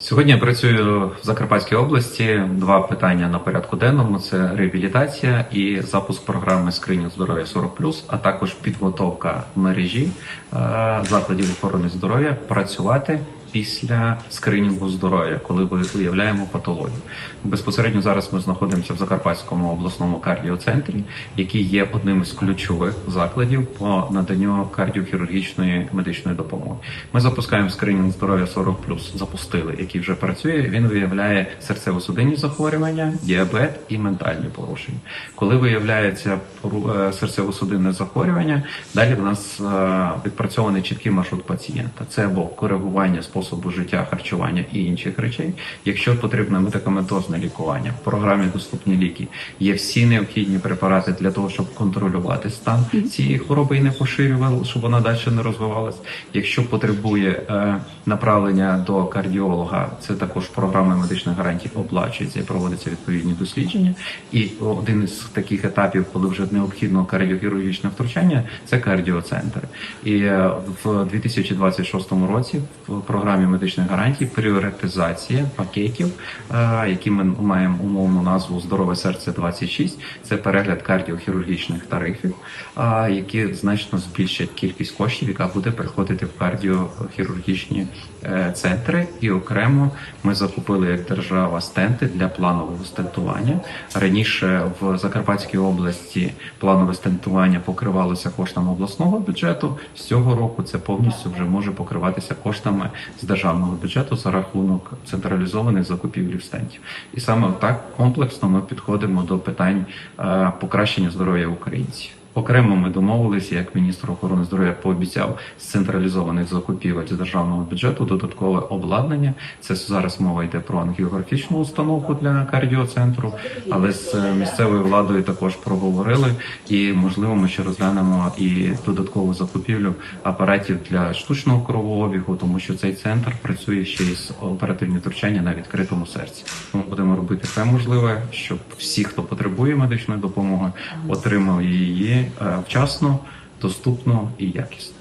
Сьогодні я працюю в Закарпатській області. Два питання на порядку денному: це реабілітація і запуск програми скринінг здоров'я 40+, а також підготовка мережі е, закладів охорони здоров'я працювати після скринінгу здоров'я, коли ми виявляємо патологію. Безпосередньо зараз ми знаходимося в Закарпатському обласному кардіоцентрі, який є одним із ключових закладів по наданню кардіохірургічної медичної допомоги. Ми запускаємо скринінг здоров'я 40+, запустили, який вже працює. Він виявляє серцево-судинні захворювання, діабет і ментальні порушення. Коли виявляється е, серцево-судинне захворювання, далі в нас е, відпрацьований чіткий маршрут пацієнта. Це або коригування способу життя, харчування і інших речей. Якщо потрібно медикаментозне лікування, в програмі доступні ліки є всі необхідні препарати для того, щоб контролювати стан цієї хвороби і не поширювали, щоб вона далі не розвивалась. Якщо потребує е, направлення до кардіолога, це також програми медичних гарантій оплачується і проводяться відповідні дослідження. І один із таких етапів, коли вже необхідно кардіохірургічне втручання, це кардіоцентр. І е, в 2026 році в програмі медичних гарантій пріоритизація пакетів, е, які ми маємо умовну назву Здорове серце 26 Це перегляд кардіохірургічних тарифів, е, які значно збільшать кількість коштів, яка буде приходити в кардіохірургічні е, центри. І окремо ми закупили як держава стенти для планового стентування. Раніше в Закарпатській області планове стентування покривалося коштами обласного бюджету. З цього року це повністю вже може покриватися коштами з державного бюджету за рахунок централізованих закупівлів стентів. І саме так комплексно ми підходимо до питань е, покращення здоров'я українців. Окремо ми домовилися, як міністр охорони здоров'я пообіцяв з централізованих закупівель з державного бюджету додаткове обладнання. Це зараз мова йде про ангіографічну установку для кардіоцентру, але з е, місцевою владою також проговорили. І можливо, ми ще розглянемо і додаткову закупівлю апаратів для штучного кровообігу, тому що цей центр працює ще із оперативні втручання на відкритому серці. Ми будемо робити все можливе, щоб всі, хто потребує медичної допомоги, отримав її вчасно, доступно і якісно.